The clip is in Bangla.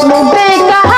বেকার